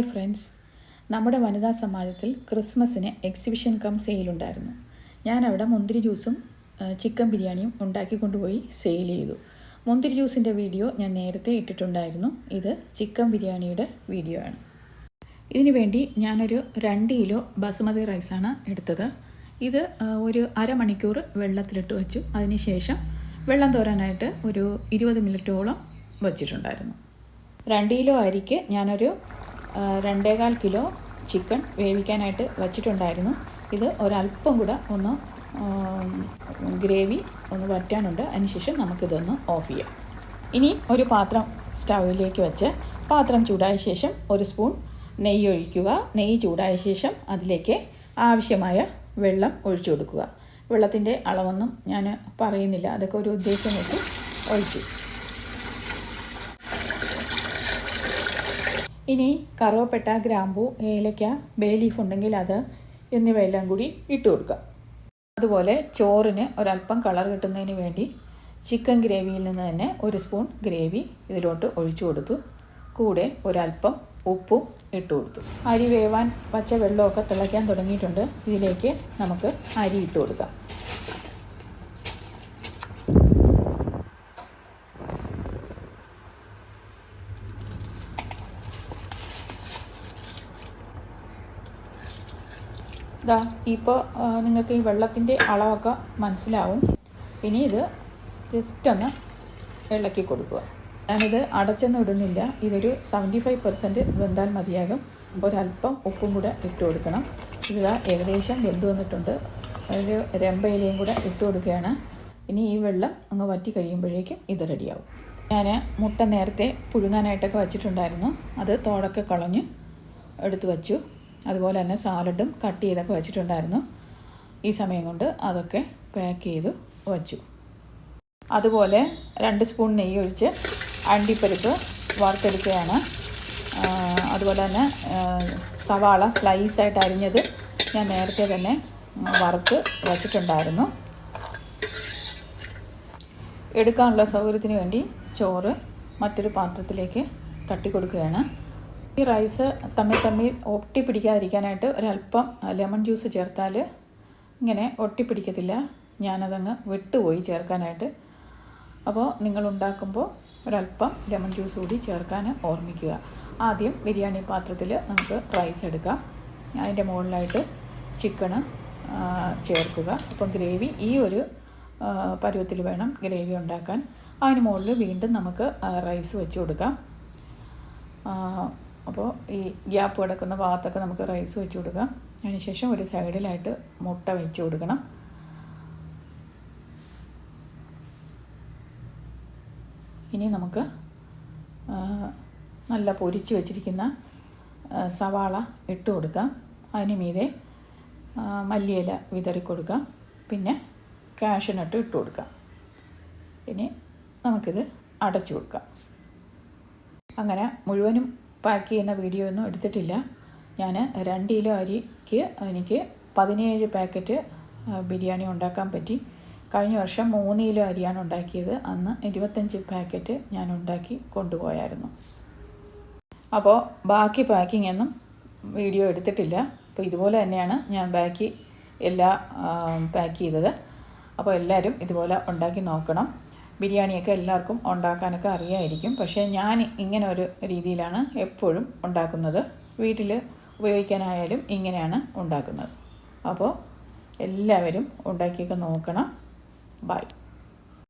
Hi friends. നമ്മുടെ വനിതാ സമാജത്തിൽ ക്രിസ്മസിന് എക്സിബിഷൻ കം സെയിലുണ്ടായിരുന്നു ഞാൻ അവിടെ മുന്തിരി ജ്യൂസും ചിക്കൻ ബിരിയാണിയും ഉണ്ടാക്കി കൊണ്ടുപോയി സെയിൽ ചെയ്തു. മുന്തിരി ജ്യൂസിന്റെ വീഡിയോ ഞാൻ നേരത്തെ ഇട്ടിട്ടുണ്ടായിരുന്നു. ഇത് ചിക്കൻ ബിരിയാണിയുടെ വീഡിയോ ആണ്. ഇതിനു വേണ്ടി ഞാനൊരു രണ്ട് കിലോ ബസുമതി റൈസാണ് എടുത്തത്. ഇത് ഒരു അരമണിക്കൂർ വെള്ളത്തിലിട്ട് വെച്ചു. അതിനുശേഷം വെള്ളം തോരാനായിട്ട് ഒരു ഇരുപത് മിനിറ്റോളം വച്ചിട്ടുണ്ടായിരുന്നു. രണ്ട് കിലോ അരിക്ക് ഞാനൊരു രണ്ടേകാൽ കിലോ ചിക്കൻ വേവിക്കാനായിട്ട് വച്ചിട്ടുണ്ടായിരുന്നു. ഇത് ഒരല്പം കൂടെ ഒന്ന് ഗ്രേവി ഒന്ന് വറ്റാനുണ്ട്. അതിനുശേഷം നമുക്കിതൊന്ന് ഓഫ് ചെയ്യാം. ഇനി ഒരു പാത്രം സ്റ്റൗവിലേക്ക് വെച്ച് പാത്രം ചൂടായ ശേഷം ഒരു സ്പൂൺ നെയ്യ് ഒഴിക്കുക. നെയ്യ് ചൂടായ ശേഷം അതിലേക്ക് ആവശ്യമായ വെള്ളം ഒഴിച്ചു കൊടുക്കുക. വെള്ളത്തിന്റെ അളവൊന്നും ഞാൻ പറയുന്നില്ല. അതൊക്കെ ഒരു ഉദ്ദേശം വെച്ച് ഒഴിച്ചു ഇനി കറുവപ്പെട്ട ഗ്രാമ്പു ഏലയ്ക്ക ബേ ലീഫ് ഉണ്ടെങ്കിൽ അത് എന്നിവയെല്ലാം കൂടി ഇട്ട് കൊടുക്കുക. അതുപോലെ ചോറിന് ഒരല്പം കളർ കിട്ടുന്നതിന് വേണ്ടി ചിക്കൻ ഗ്രേവിയിൽ നിന്ന് തന്നെ ഒരു സ്പൂൺ ഗ്രേവി ഇതിലോട്ട് ഒഴിച്ചു കൊടുത്തു. കൂടെ ഒരല്പം ഉപ്പും ഇട്ട് കൊടുത്തു. അരി വേവാൻ പച്ച വെള്ളമൊക്കെ തിളയ്ക്കാൻ തുടങ്ങിയിട്ടുണ്ട്. ഇതിലേക്ക് നമുക്ക് അരി ഇട്ട് കൊടുക്കാം. ഇതാ ഇപ്പോൾ നിങ്ങൾക്ക് ഈ വെള്ളത്തിന്റെ അളവൊക്കെ മനസ്സിലാവും. ഇനി ഇത് ജസ്റ്റ് ഒന്ന് ഇളക്കി കൊടുക്കുക. ഞാനിത് അടച്ചൊന്നും ഇടുന്നില്ല. ഇതൊരു സെവന്റി ഫൈവ് പെർസെന്റ് വെന്താൽ മതിയാകും. ഒരല്പം ഉപ്പും കൂടെ ഇട്ട് കൊടുക്കണം. ഇതാ ഏകദേശം വെന്ത് വന്നിട്ടുണ്ട്. ഒരു രമ്പയിലയും കൂടെ ഇട്ട് കൊടുക്കുകയാണ്. ഇനി ഈ വെള്ളം അങ്ങ് വറ്റി കഴിയുമ്പോഴേക്കും ഇത് റെഡിയാവും. ഞാൻ മുട്ട നേരത്തെ പുഴുങ്ങാനായിട്ടൊക്കെ വച്ചിട്ടുണ്ടായിരുന്നു. അത് തോടൊക്കെ കളഞ്ഞ് എടുത്ത് വച്ചു. അതുപോലെ തന്നെ സാലഡും കട്ട് ചെയ്തൊക്കെ വെച്ചിട്ടുണ്ടായിരുന്നു. ഈ സമയം കൊണ്ട് അതൊക്കെ പാക്ക് ചെയ്ത് വച്ചു. അതുപോലെ രണ്ട് സ്പൂൺ നെയ്യ് ഒഴിച്ച് അണ്ടിപ്പരിപ്പ് വറുത്തെടുക്കുകയാണ്. അതുപോലെ തന്നെ സവാള സ്ലൈസായിട്ട് അരിഞ്ഞത് ഞാൻ നേരത്തെ തന്നെ വറുത്ത് വച്ചിട്ടുണ്ടായിരുന്നു. എടുക്കാനുള്ള സൗകര്യത്തിന് വേണ്ടി ചോറ് മറ്റൊരു പാത്രത്തിലേക്ക് തട്ടി കൊടുക്കുകയാണ് ഈ റൈസ് തമ്മിൽ തമ്മിൽ ഒട്ടി പിടിക്കാതിരിക്കാനായിട്ട് ഒരല്പം ലെമൺ ജ്യൂസ് ചേർത്താൽ ഇങ്ങനെ ഒട്ടി പിടിക്കത്തില്ല. ഞാനതങ്ങ് വിട്ടുപോയി ചേർക്കാനായിട്ട്. അപ്പോൾ നിങ്ങളുണ്ടാക്കുമ്പോൾ ഒരല്പം ലെമൺ ജ്യൂസ് കൂടി ചേർക്കാൻ ഓർമ്മിക്കുക. ആദ്യം ബിരിയാണി പാത്രത്തിൽ നമുക്ക് റൈസ് എടുക്കാം. അതിന്റെ മുകളിലായിട്ട് ചിക്കണ് ചേർക്കുക. അപ്പം ഗ്രേവി ഈ ഒരു പരുവത്തിൽ വേണം ഗ്രേവി ഉണ്ടാക്കാൻ. അതിന് മുകളിൽ വീണ്ടും നമുക്ക് റൈസ് വെച്ച് കൊടുക്കാം. അപ്പോൾ ഈ ഗ്യാപ്പ് കിടക്കുന്ന ഭാഗത്തൊക്കെ നമുക്ക് റൈസ് വെച്ച് കൊടുക്കാം. അതിനുശേഷം ഒരു സൈഡിലായിട്ട് മുട്ട വെച്ച് കൊടുക്കണം. ഇനി നമുക്ക് നല്ല പൊരിച്ച് വെച്ചിരിക്കുന്ന സവാള ഇട്ട് കൊടുക്കാം. അതിന് മീതെ മല്ലിയില വിതറി കൊടുക്കാം. പിന്നെ കാഷ്യനട്ട് ഇട്ട് കൊടുക്കാം. ഇനി നമുക്കിത് അടച്ചു കൊടുക്കാം. അങ്ങനെ മുഴുവനും പാക്ക് ചെയ്യുന്ന വീഡിയോ ഒന്നും എടുത്തിട്ടില്ല. ഞാൻ രണ്ട് കിലോ അരിക്ക് എനിക്ക് പതിനേഴ് പാക്കറ്റ് ബിരിയാണി ഉണ്ടാക്കാൻ പറ്റി. കഴിഞ്ഞ വർഷം മൂന്ന് കിലോ അരിയാണ് ഉണ്ടാക്കിയത്. അന്ന് ഇരുപത്തഞ്ച് പാക്കറ്റ് ഞാൻ ഉണ്ടാക്കി കൊണ്ടുപോയായിരുന്നു. അപ്പോൾ ബാക്കി പാക്കിംഗ് ഒന്നും വീഡിയോ എടുത്തിട്ടില്ല. അപ്പോൾ ഇതുപോലെ തന്നെയാണ് ഞാൻ ബാക്കി എല്ലാ പാക്ക് ചെയ്തത്. അപ്പോൾ എല്ലാവരും ഇതുപോലെ ഉണ്ടാക്കി നോക്കണം. ബിരിയാണിയൊക്കെ എല്ലാവർക്കും ഉണ്ടാക്കാനൊക്കെ അറിയായിരിക്കും. പക്ഷേ ഞാൻ ഇങ്ങനെ ഒരു രീതിയിലാണ് എപ്പോഴും ഉണ്ടാക്കുന്നത്. വീട്ടിൽ ഉപയോഗിക്കാനായാലും ഇങ്ങനെയാണ് ഉണ്ടാക്കുന്നത്. അപ്പോൾ എല്ലാവരും ഉണ്ടാക്കിയൊക്കെ നോക്കണം. ബൈ.